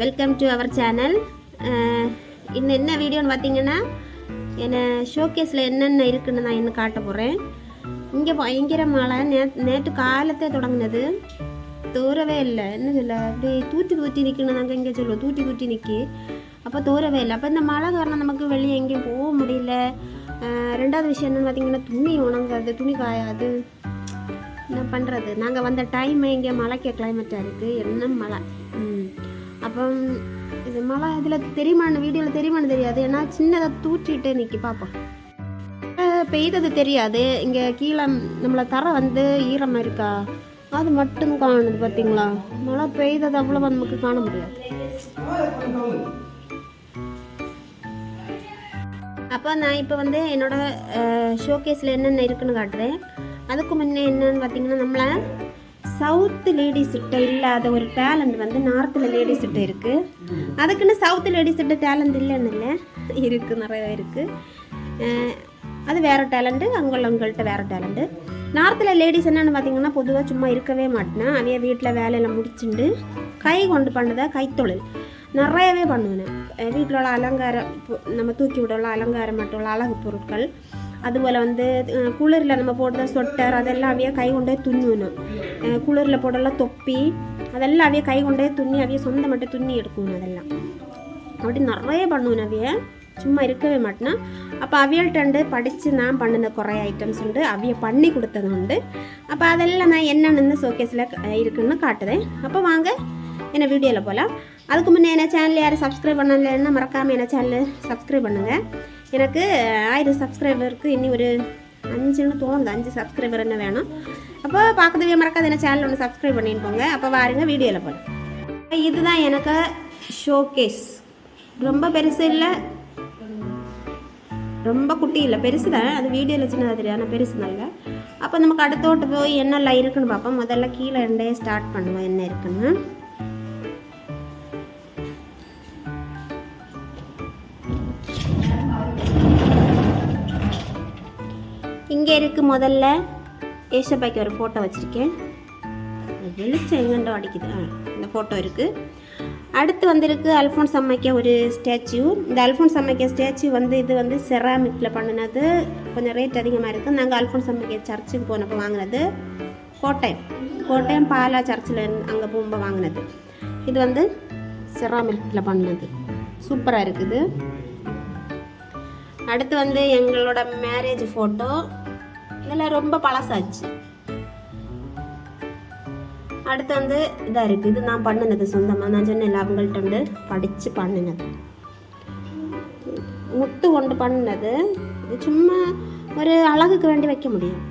Welcome to our channel இன்னும் என்ன வீடியோன்னு பார்த்தீங்கன்னா என்ன ஷோகேஸில் என்னென்ன இருக்குன்னு நான் இன்னும் காட்ட போகிறேன் இங்கே பயங்கர மழை நே நேற்று காலத்தே தொடங்கினது. தூரவே இல்லை. என்ன சொல்ல அப்படி தூத்தி தூத்தி நிற்கணும் நாங்கள் இங்கே சொல்லுவோம். தூத்தி தூத்தி நிற்கி அப்போ தூரவே இல்லை. அப்போ இந்த மழை காரணம் நமக்கு வெளியே எங்கேயும் போக முடியல. ரெண்டாவது விஷயம் என்னென்னு பார்த்தீங்கன்னா துணி உணங்காது துணி காயாது. என்ன பண்ணுறது நாங்கள் வந்த டைம் இங்கே மழைக்கு கிளைமேட்டாக இருக்குது என்ன மழை? அப்போ இது மழை இதில் தெரியுமான்னு வீடியோவில் தெரியுமான்னு தெரியாது. ஏன்னா சின்னதாக தூற்றிட்டு நிற்கி பார்ப்போம் பெய்தது தெரியாது. இங்கே கீழே நம்மளை தர வந்து ஈரமாக இருக்கா? அது மட்டும் காணுது பார்த்தீங்களா மழை பெய்தது அவ்வளோ நமக்கு காண முடியாது. அப்போ நான் இப்போ வந்து என்னோட ஷோகேஸில் என்னென்ன இருக்குன்னு காட்டுறேன். அதுக்கு முன்னே என்னன்னு பார்த்தீங்கன்னா நம்மளை சவுத்து லேடிஸ்கிட்ட இல்லாத ஒரு டேலண்ட் வந்து நார்த்தில் லேடிஸ்கிட்ட இருக்குது அதுக்குன்னு சவுத்து லேடிஸ்கிட்ட டேலண்ட் இல்லைன்னு இல்லை. இருக்குது நிறையா இருக்குது அது வேறு டேலண்ட்டு அங்குள்ளவங்கள்ட்ட வேறு டேலண்ட்டு நார்த்தில் லேடிஸ் என்னென்னு பார்த்தீங்கன்னா பொதுவாக சும்மா இருக்கவே மாட்டேன் அவைய வீட்டில் வேலையெல்லாம் முடிச்சுண்டு கை கொண்டு பண்ணதை கைத்தொழில். நிறையவே பண்ணுவேன். வீட்டில் உள்ள அலங்காரம் நம்ம தூக்கி விட உள்ள அலங்காரம் மட்டும் உள்ள அழகு பொருட்கள். அதுபோல் வந்து குளிரில் நம்ம போடுற சொட்டர் அதெல்லாம் அவைய கை கொண்டே துண்ணுவேணும் குளிரில் போடலாம் தொப்பி அதெல்லாம் அவைய கை கொண்டே துண்ணி அவைய சொந்த மட்டும் துண்ணி எடுக்கணும் அதெல்லாம். அப்படி நிறைய பண்ணுவேன் அவைய. சும்மா இருக்கவே மாட்டேனா. அப்போ அவியல்கிட்ட படித்து நான் பண்ணின குறைய ஐட்டம்ஸ் உண்டு. அவிய பண்ணி கொடுத்தது உண்டு. அப்போ அதெல்லாம் நான் என்னென்னு ஷோகேஸில் இருக்குன்னு காட்டுதேன். அப்போ வாங்க என்ன வீடியோவில் போகலாம் அதுக்கு முன்னே என்ன சேனல் யாரும் சப்ஸ்கிரைப் பண்ணலைன்னா மறக்காமல் என்ன சேனல் சப்ஸ்கிரைப் பண்ணுங்கள் எனக்கு ஆயிரம் சப்ஸ்கிரைபருக்கு இனி ஒரு அஞ்சுன்னு தோணுது அஞ்சு சப்ஸ்கிரைபர் என்ன வேணும்? அப்போ பார்க்கறதுவே மறக்காத என்ன சேனல் ஒன்று சப்ஸ்கிரைப் பண்ணிட்டு அப்போ வாருங்க வீடியோவில் போகலாம் இதுதான் எனக்கு ஷோகேஸ் ரொம்ப பெருசு இல்லை. ரொம்ப குட்டி இல்லை. பெருசு தான். அது வீடியோவில் சின்னதாக தெரியாது. ஆனால் பெருசு இல்லை அப்போ நமக்கு அடுத்தோட்டு போய் என்னெல்லாம் இருக்குன்னு பார்ப்போம். முதல்ல கீழே இருந்தே ஸ்டார்ட் பண்ணுவோம். என்ன இருக்குன்னு. இங்கே இருக்குது முதல்ல. ஏசப்பாய்க்கு ஒரு ஃபோட்டோ வச்சுருக்கேன். வெளிச்சம் எங்கண்டோ அடிக்குது. இந்த ஃபோட்டோ இருக்குது அடுத்து வந்திருக்கு அல்ஃபோன்ஸ் அம்மைக்க ஒரு ஸ்டாச்சு இந்த அல்ஃபோன்ஸ் அம்மைக்க ஸ்டாச்சு வந்து இது வந்து செராமிக்கில் பண்ணினது. கொஞ்சம் ரேட் அதிகமாக இருக்குது நாங்கள் அல்ஃபோன்ஸ் அம்மைக்க சர்ச்சுக்கு போனப்போ வாங்கினது கோட்டயம். கோட்டயம் பாலா சர்ச்சில் அங்கே போகும்போது வாங்கினது. இது வந்து செராமிக்கில் பண்ணினது. சூப்பராக இருக்குது. அடுத்து வந்து எங்களோட மேரேஜ் ஃபோட்டோ இதெல்லாம் ரொம்ப பழசாச்சு. அடுத்து வந்து இதாக இருக்குது இது நான் பண்ணினது சொந்தமாக நான் சொன்னேன் அவங்கள்ட்ட வந்து படித்து பண்ணினது. முத்து கொண்டு பண்ணினது. இது சும்மா ஒரு அழகுக்கு வேண்டி வைக்க முடியும்.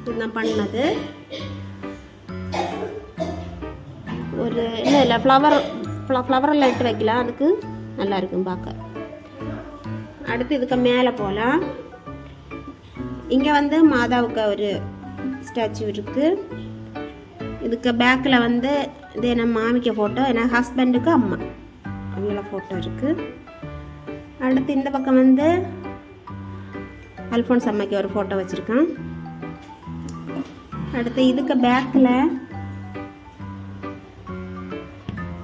இது நான் பண்ணது ஒரு இல்லை இல்லை ஃப்ளவர் ஃப்ளவரெல்லாம் எடுத்து வைக்கலாம். அதுக்கு நல்லா இருக்கும் பார்க்க. அடுத்து இதுக்கு மேலே போகலாம். இங்கே வந்து மாதாவுக்கு ஒரு ஸ்டாச்சு இருக்குது இதுக்கு பேக்கில் வந்து இது என்ன மாமிக்க ஃபோட்டோ ஏன்னா ஹஸ்பண்டுக்கு அம்மா. அவங்கள ஃபோட்டோ இருக்குது அடுத்து இந்த பக்கம் வந்து அல்ஃபோன்ஸ் அம்மாக்கு ஒரு ஃபோட்டோ வச்சுருக்கேன். அடுத்து இதுக்கு பேக்கில்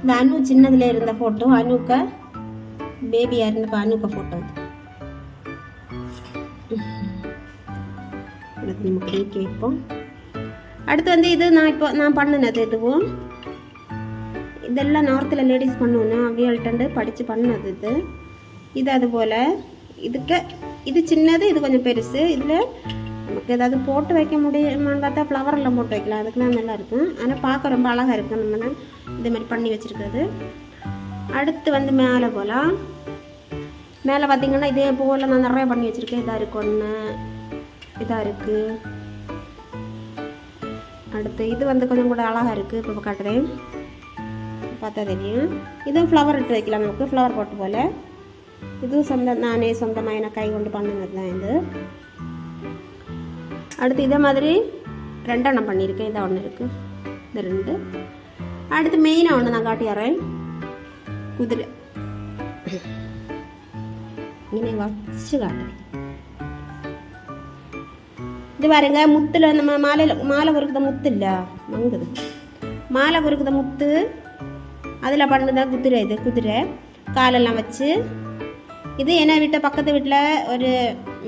இந்த அனு சின்னதில் இருந்த ஃபோட்டோ அனுக்க பேபியாக இருந்தப்போ அனுக்க ஃபோட்டோ நம்ம கேக் வைப்போம். அடுத்து வந்து இது நான் இப்போ நான் பண்ணினது இதுவும் இதெல்லாம் நார்த்தில் லேடிஸ் பண்ணுவோன்னா அவியல்ட்டு படித்து பண்ணது இது. இது அதுபோல் இதுக்கு இது சின்னது இது கொஞ்சம் பெருசு. இதில் நமக்கு ஏதாவது போட்டு வைக்க முடியுமான்னு பார்த்தா ஃப்ளவரெல்லாம் போட்டு வைக்கலாம். அதுக்கெலாம் நல்லா இருக்கும். ஆனால் பார்க்க ரொம்ப அழகாக இருக்கும். நம்ம தான் இதே மாதிரி பண்ணி வச்சுருக்கிறது. அடுத்து வந்து மேலே போகலாம் மேலே பார்த்தீங்கன்னா இதே போல் நான் நிறைய பண்ணி வச்சுருக்கேன். இதாக இருக்கு ஒன்று இதாக இருக்குது அடுத்து இது வந்து கொஞ்சம் கூட அழகாக இருக்குது இப்போ காட்டுறேன். பார்த்தா தெரியும் இதுவும் ஃப்ளவர் எடுத்து வைக்கலாம். நமக்கு ஃப்ளவர் போட்டு போல். இதுவும் சொந்த நானே சொந்தமாக எனக்கு கை கொண்டு பண்ணினது தான் இது. அடுத்து இதே மாதிரி ரெண்டெண்ணம் பண்ணியிருக்கேன். இதை ஒன்று இருக்குது இந்த ரெண்டு. அடுத்து மெயினாக ஒன்று நான் காட்டிடுறேன் குதிரை. இங்கே வச்சு காட்டுறேன். இது பாருங்க முத்துல நம்ம மாலையில் மாலை குறுக்குத முத்து இல்லை மங்குது மாலை குறுக்குத முத்து அதில் பண்ணது குதிரை இது குதிரை. காலெல்லாம் வச்சு. இது என்ன வீட்டை பக்கத்து வீட்டில் ஒரு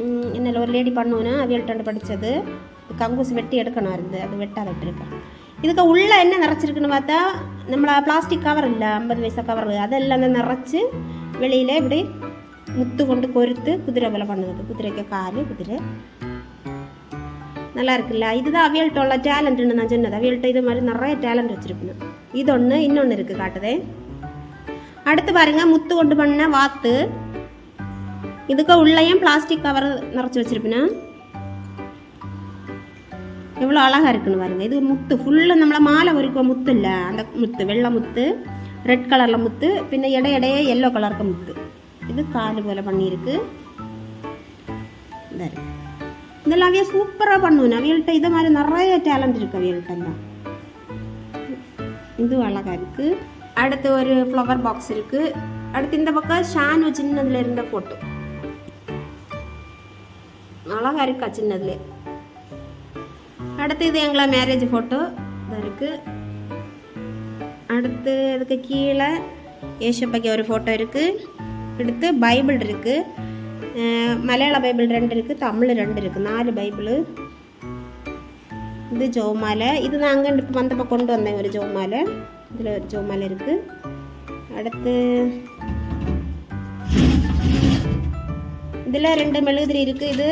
ம், என்ன ஒரு லேடி பண்ணுவோன்னா அவியல்கிட்ட படித்தது கங்கூசி வெட்டி எடுக்கணும் இருந்து அது வெட்டாத விட்டுருக்கேன் இதுக்கு உள்ளே என்ன நிறச்சிருக்குன்னு பார்த்தா நம்மள பிளாஸ்டிக் கவர் இல்லை ஐம்பது பைசா கவர் அதெல்லாம் தான் நிறச்சி வெளியில் இப்படி முத்து கொண்டு கொறுத்து குதிரை போல பண்ணுது. குதிரைக்கு கால் குதிரை. நல்லா இருக்குல்ல இதுதான் அவியல்கிட்ட உள்ள டேலண்ட்னு நான் சொன்னது. அவியல்கிட்ட இது மாதிரி நிறைய டேலண்ட் வச்சுருக்கணும். இது ஒன்று இன்னொன்று இருக்குது காட்டுதே. அடுத்து பாருங்க முத்து கொண்டு பண்ண வாத்து. இதுக்கு உள்ளேயும் பிளாஸ்டிக் கவர் நிறச்சி வச்சுருப்பேன்? எவ்வளோ அழகாக இருக்குன்னு பாருங்கள் இது முத்து ஃபுல்லு நம்மளை மாலை வரைக்கும் முத்து இல்லை? அந்த முத்து வெள்ளை முத்து ரெட் கலரில் முத்து பின்ன இட இடையே எல்லோ கலருக்கு முத்து. இது காது போல் பண்ணியிருக்கு. இதாக இருக்கு. இதெல்லாம் அவைய சூப்பராக பண்ணுவேன் அவியல்கிட்ட இதை மாதிரி நிறைய டேலண்ட் இருக்கு அவியல்கிட்ட இது அழகாக இருக்குது அடுத்து ஒரு ஃப்ளவர் பாக்ஸ் இருக்குது அடுத்து இந்த பக்கம் ஷானு சின்னதில் இருந்த ஃபோட்டோ அழகாக இருக்கா சின்னதுல அடுத்து இது எங்களை மேரேஜ் ஃபோட்டோ இதாக இருக்குது அடுத்து அதுக்கு கீழே ஏசப்பைக்கு ஒரு ஃபோட்டோ இருக்குது அடுத்து பைபிள் இருக்குது மலையாள பைபிள் ரெண்டு இருக்குது தமிழ் ரெண்டு இருக்குது நாலு பைபிள் இது ஜோமாலை இது நான் அங்கே இப்போ வந்தப்போ கொண்டு வந்தேன் ஒரு ஜோமாலை இதில் ஒரு ஜோமாலை இருக்குது அடுத்து இதில் ரெண்டு மெழுகுதிரி இருக்குது இது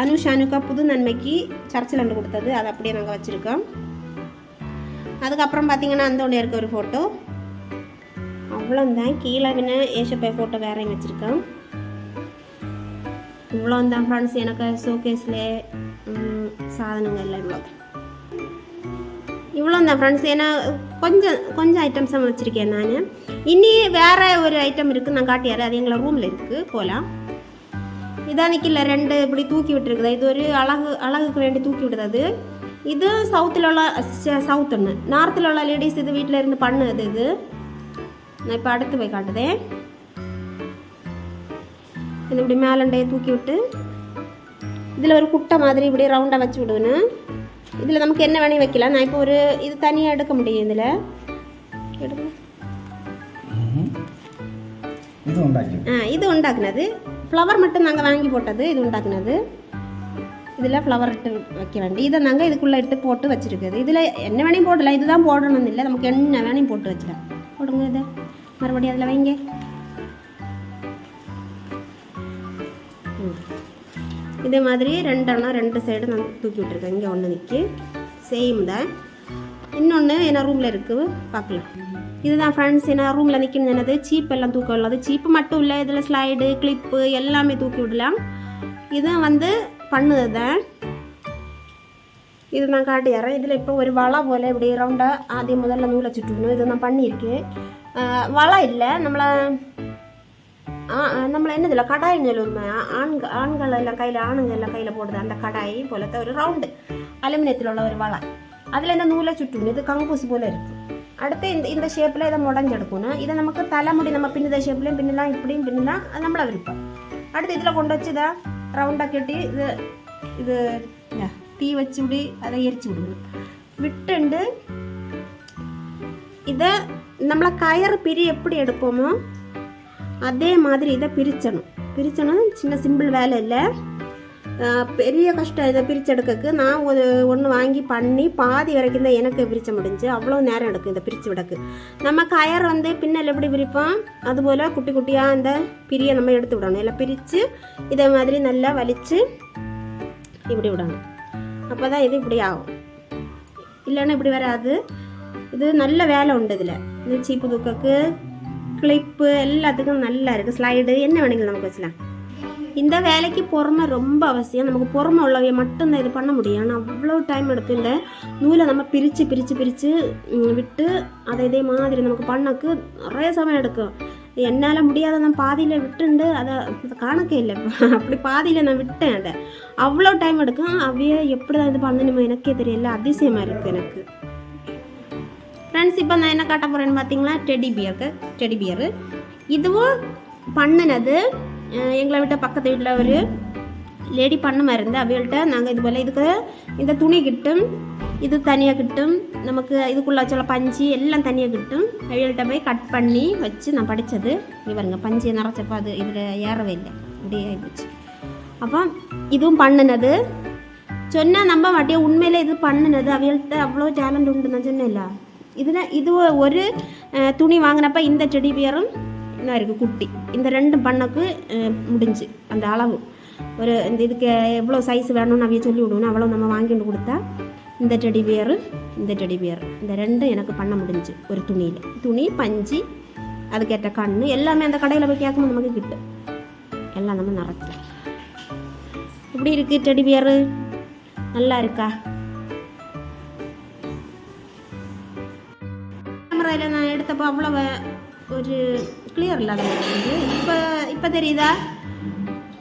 அனுஷ் அனுக்கா புது நன்மைக்கு சர்ச்சில் வந்து கொடுத்தது அதை அப்படியே நாங்கள் வச்சுருக்கோம் அதுக்கப்புறம் பார்த்தீங்கன்னா அந்த ஒன்று இருக்க ஒரு ஃபோட்டோ அவ்வளோந்தான் கீழே பின்ன ஏசப்பை ஃபோட்டோ வேறையும் வச்சுருக்கோம் இவ்வளோ தான் ஃப்ரெண்ட்ஸ் எனக்கு ஷோகேஸில் சாதனங்கள் எல்லாம் இவ்வளோ தான் இவ்வளோ தான் ஃப்ரெண்ட்ஸ் ஏன்னா கொஞ்சம் கொஞ்சம் ஐட்டம்ஸாக வச்சுருக்கேன் நான். இனி வேறு ஒரு ஐட்டம் இருக்குது நான் காட்டியாரு அது எங்களை ரூமில் இருக்குது போகலாம் இதான் நிற்கல ரெண்டு இப்படி தூக்கி விட்டுருக்குது. இது ஒரு அழகு அழகுக்கு வேண்டி தூக்கி விடுறது இது சவுத்தில் உள்ள சவுத் ஒன்று நார்த்தில் உள்ள லேடிஸ் இது வீட்டில் இருந்து பண்ணுது இது. நான் இப்போ அடுத்து போய் காட்டுதேன். இது இப்படி மேலண்டையை தூக்கி விட்டு இதில் ஒரு குட்டை மாதிரி இப்படி ரவுண்டாக வச்சு விடுவேன். இதில் நமக்கு என்ன வேணையும் வைக்கலாம்? நான் இப்போ ஒரு இது தனியாக எடுக்க முடியும் இதில். எடுக்க ஆ இது உண்டாக்குனது. ஃப்ளவர் மட்டும் நாங்கள் வாங்கி போட்டது இது உண்டாக்குனது. இதில் ஃப்ளவர் இட்டு வைக்க வேண்டிய இதை நாங்கள் இதுக்குள்ளே எடுத்து போட்டு வச்சுருக்குது இதில் என்ன வேணையும் போடலாம். இதுதான் போடணும்னு இல்லை. நமக்கு என்ன வேணையும் போட்டு வச்சிடலாம். போடுங்க இதை. மறுபடியும் அதில் வைங்க. இதே மாதிரி ரெண்டெண்ணம் ரெண்டு சைடு நான் தூக்கி விட்டுருக்கேன் இங்கே ஒன்று நிற்கி சேம் தான் இன்னொன்று என்ன ரூமில் இருக்குது பார்க்கலாம். இதுதான் ஃப்ரெண்ட்ஸ் என்ன ரூமில் நிற்கணும் என்னது? சீப் எல்லாம் தூக்க விடலாம் அது சீப்பு மட்டும் இல்லை. இதில் ஸ்லைடு கிளிப்பு எல்லாமே தூக்கி விடலாம். இதுவும் வந்து பண்ணுது தான் இது நான் காட்டிடுறேன் இதில் இப்போ ஒரு வலை போல் இப்படி ரவுண்டாக ஆദ്യം முதல்ல நூலை சுட்டுக்கணும் இது நான் பண்ணியிருக்கேன். ஆஹ் வலை இல்லை. நம்மளை ஆ ஆ, நம்மள என்னதில்ல கடாய் சொல்லுவோமே ஆண்கள் ஆண்கள் எல்லாம் கையில் ஆணுங்க எல்லாம் கையில் போடுது அந்த கடாய் போலത്തെ ஒரு ரவுண்டு அலுமினியத்தில் உள்ள ஒரு வலை அதில் இந்த நூலை சுட்டும் இது கங்கூஸ் போல இருக்கு அடுத்து இந்த இந்த ஷேப்பில் இதை முடஞ்செடுக்கணும் இதை நமக்கு தலைமுடி நம்ம பின்னுத ஷேப்லேயும் பின்னலாம் இப்படியும் பின்னலாம் அது நம்மள விருப்பம் அடுத்து இதில் கொண்டு வச்சு இதை ரவுண்டாக கட்டி இது இது இந்தா, தீ வச்சு விடி அதை எரிச்சு விடணும் விட்டுண்டு இதை அதே மாதிரி இதை பிரிச்சணும். பிரிச்சணும் சின்ன சிம்பிள் வேலை இல்லை. பெரிய கஷ்டம் இதை பிரிச்செடுக்கக்கு நான் ஒரு ஒன்று வாங்கி பண்ணி பாதி வரைக்கும் தான் எனக்கு பிரிச்ச முடிஞ்சு அவ்வளோ நேரம் எடுக்கும் இதை பிரித்து விடக்கு. நம்ம கயர் வந்து பின்னல் எப்படி பிரிப்போம் அதுபோல் குட்டி குட்டியாக அந்த பிரியை நம்ம எடுத்து விடணும். இல்லை பிரித்து இதே மாதிரி நல்லா வலித்து இப்படி விடணும். அப்போ தான் இது இப்படி ஆகும். இல்லைன்னா இப்படி வராது. இது நல்ல வேலை உண்டு இதில். இது சீப்பு தூக்கக்கு கிளிப்பு எல்லாத்துக்கும் நல்லா இருக்குது ஸ்லைடு. என்ன வேணுங்களும் நமக்கு வச்சலாம் இந்த வேலைக்கு பொறுமை ரொம்ப அவசியம். நமக்கு பொறுமை உள்ளவைய மட்டும்தான் இது பண்ண முடியும். ஆனால் அவ்வளோ டைம் எடுத்து இந்த நூலை நம்ம பிரித்து பிரித்து பிரித்து விட்டு அதை இதே மாதிரி நமக்கு பண்ணக்கு நிறைய சமயம் எடுக்கும். என்னால் முடியாத நான் பாதியில் விட்டுண்டு அதை அதை கணக்கே இல்லை. அப்படி பாதியில் நான் விட்டேன் அதை. அவ்வளோ டைம் எடுக்கும். அவையே எப்படி தான் இது பண்ணணுமோ எனக்கே தெரியல. அதிசயமாக இருக்குது எனக்கு. ஃப்ரெண்ட்ஸ் இப்போ நான் என்ன காட்ட போகிறேன்னு பார்த்தீங்களா டெடி பியருக்கு டெடி பியரு இதுவும் பண்ணினது எங்களை விட்ட பக்கத்து வீட்டில் ஒரு லேடி பண்ண மாதிரி இருந்து அவள்கிட்ட நாங்கள் இது போல் இதுக்கு இந்த துணி கிட்டும் இது தனியாக கிட்டும் நமக்கு இதுக்குள்ளே வச்சுள்ள பஞ்சு எல்லாம் தனியாக கிட்டும் அவியல்கிட்ட போய் கட் பண்ணி வச்சு நான் படித்தது இவருங்க பஞ்சு நிறச்சப்போ அது இதில் ஏறவே இல்லை. இப்படியே ஆகிடுச்சு அப்போ இதுவும் பண்ணினது. சொன்னால் நம்ப மாட்டேன் உண்மையிலே இது பண்ணினது. அவள்கிட்ட அவ்வளோ டேலண்ட் உண்டு நான் சொன்னேன்ல. இதில் இது ஒரு துணி வாங்கினப்ப இந்த செடி பேரும் என்ன இருக்குது குட்டி. இந்த ரெண்டும் பண்ணக்கு முடிஞ்சு அந்த அளவு. ஒரு இந்த இதுக்கு எவ்வளோ சைஸ் வேணும்னு அவைய சொல்லி விடுவோம் அவ்வளோ நம்ம வாங்கிட்டு கொடுத்தா இந்த டெடி பியர் இந்த டெடி பியர் இந்த ரெண்டும் எனக்கு பண்ண முடிஞ்சு ஒரு துணியில். துணி பஞ்சு அதுக்கேற்ற கண்ணு எல்லாமே அந்த கடையில் போய் கேட்கும்போது நமக்கு கிட்டும் எல்லாம் நம்ம நிறச்சோம் எப்படி இருக்குது டெடி பியர் நல்லா இருக்கா? கேமராவில் நான் எடுத்தப்போ அவ்வளோ ஒரு கிளியர் இல்லாத மாதிரி இப்போ இப்போ தெரியுதா?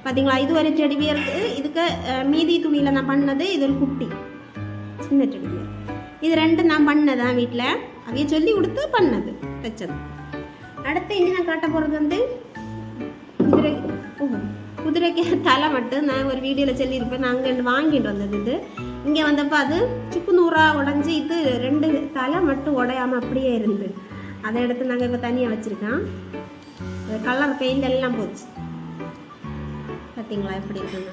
பார்த்தீங்களா இது ஒரு செடி பியருக்கு இதுக்கு மீதி துணியில் நான் பண்ணது இது ஒரு குட்டி சின்ன செடி பியர் இது ரெண்டும் நான் பண்ணதான் வீட்டில் அவைய சொல்லி கொடுத்து பண்ணது தைச்சது அடுத்து இனி நான் காட்ட போகிறது வந்து? குதிரை குதிரைக்கு தலை மட்டும் நான் ஒரு வீடியோவில் சொல்லியிருப்பேன். நான் அங்கே வாங்கிட்டு வந்தது இது. இங்கே வந்தப்போ அது சுக்கு நூறாக உடஞ்சி இது ரெண்டு தலை மட்டும் உடையாமல் அப்படியே இருந்து. அதை எடுத்து நாங்கள் இப்போ தனியாக வச்சுருக்கோம். கலர் பெயிண்ட் எல்லாம் போச்சு. பார்த்தீங்களா எப்படி இருக்குங்க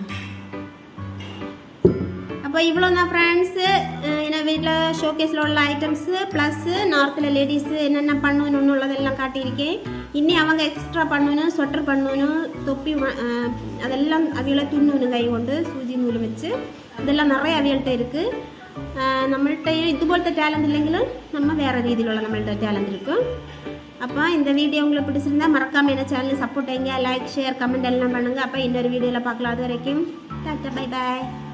அப்போ இவ்வளோ தான் ஃப்ரெண்ட்ஸு என்ன வீட்டில் ஷோகேஸில் உள்ள ஐட்டம்ஸு ப்ளஸ்ஸு நார்த்தில் லேடிஸு என்னென்ன பண்ணணும்னு உள்ளதெல்லாம் காட்டியிருக்கேன். ഇനി അവങ്ക എക്സ്ട്രാ പണ്ണൂന് സ്വെറ്റർ പണ്ണൂന് തൊപ്പി അതെല്ലാം അവികളെ തുന്നൂന് കൈ കൊണ്ട് സൂചി നൂല് വെച്ച് ഇതെല്ലാം നിറയെ അവികളുടെ ഇരിക്ക് നമ്മളുടെ ഇതുപോലത്തെ ടാലൻ്റ് ഇല്ലെങ്കിൽ നമ്മൾ വേറെ രീതിയിലുള്ള നമ്മളുടെ ടാലൻ്റ് ഇരിക്കും அப்போ இந்த வீடியோ உங்களுக்கு பிடிச்சிருந்தா மறக்காமல் என்ன சேனல் சப்போர்ட் எங்க லைக் ஷேர் கமெண்ட் எல்லாம் பண்ணுங்கள் அப்போ இன்னொரு வீடியோவில் பார்க்கலாம் அது வரைக்கும் டாட்டா பை பாய்